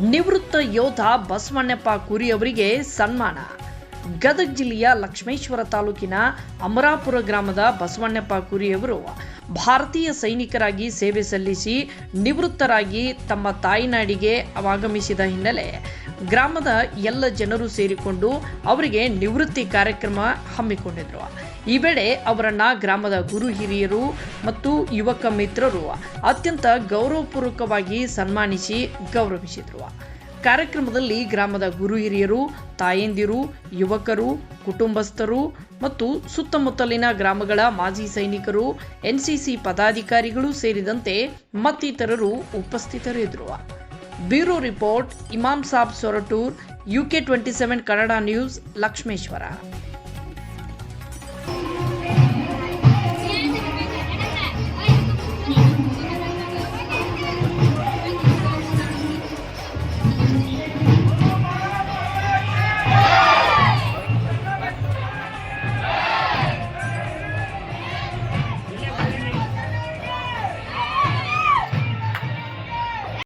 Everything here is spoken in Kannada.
ನಿವೃತ್ತ ಯೋಧ ಬಸವಣ್ಣಪ್ಪ ಕುರಿಯವರಿಗೆ ಸನ್ಮಾನ. ಗದಗ ಜಿಲ್ಲೆಯ ಲಕ್ಷ್ಮೇಶ್ವರ ತಾಲೂಕಿನ ಅಮರಾಪುರ ಗ್ರಾಮದ ಬಸವಣ್ಣಪ್ಪ ಕುರಿಯವರು ಭಾರತೀಯ ಸೈನಿಕರಾಗಿ ಸೇವೆ ಸಲ್ಲಿಸಿ ನಿವೃತ್ತರಾಗಿ ತಮ್ಮ ತಾಯಿನಾಡಿಗೆ ಆಗಮಿಸಿದ ಹಿನ್ನೆಲೆ ಗ್ರಾಮದ ಎಲ್ಲ ಜನರು ಸೇರಿಕೊಂಡು ಅವರಿಗೆ ನಿವೃತ್ತಿ ಕಾರ್ಯಕ್ರಮ ಹಮ್ಮಿಕೊಂಡಿದ್ರು. ಈ ವೇಳೆ ಅವರನ್ನ ಗ್ರಾಮದ ಗುರು ಹಿರಿಯರು ಮತ್ತು ಯುವಕ ಮಿತ್ರರು ಅತ್ಯಂತ ಗೌರವಪೂರ್ವಕವಾಗಿ ಸನ್ಮಾನಿಸಿ ಗೌರವಿಸಿದ್ರು. ಕಾರ್ಯಕ್ರಮದಲ್ಲಿ ಗ್ರಾಮದ ಗುರು ಹಿರಿಯರು, ತಾಯಂದಿರು, ಯುವಕರು, ಕುಟುಂಬಸ್ಥರು ಮತ್ತು ಸುತ್ತಮುತ್ತಲಿನ ಗ್ರಾಮಗಳ ಮಾಜಿ ಸೈನಿಕರು, ಎನ್ಸಿಸಿ ಪದಾಧಿಕಾರಿಗಳು ಸೇರಿದಂತೆ ಮತ್ತಿತರರು ಉಪಸ್ಥಿತರಿದ್ದರು. Bureau report, Imam Sab Soratur UK twenty seven Kannada news, Lakshmeshwar.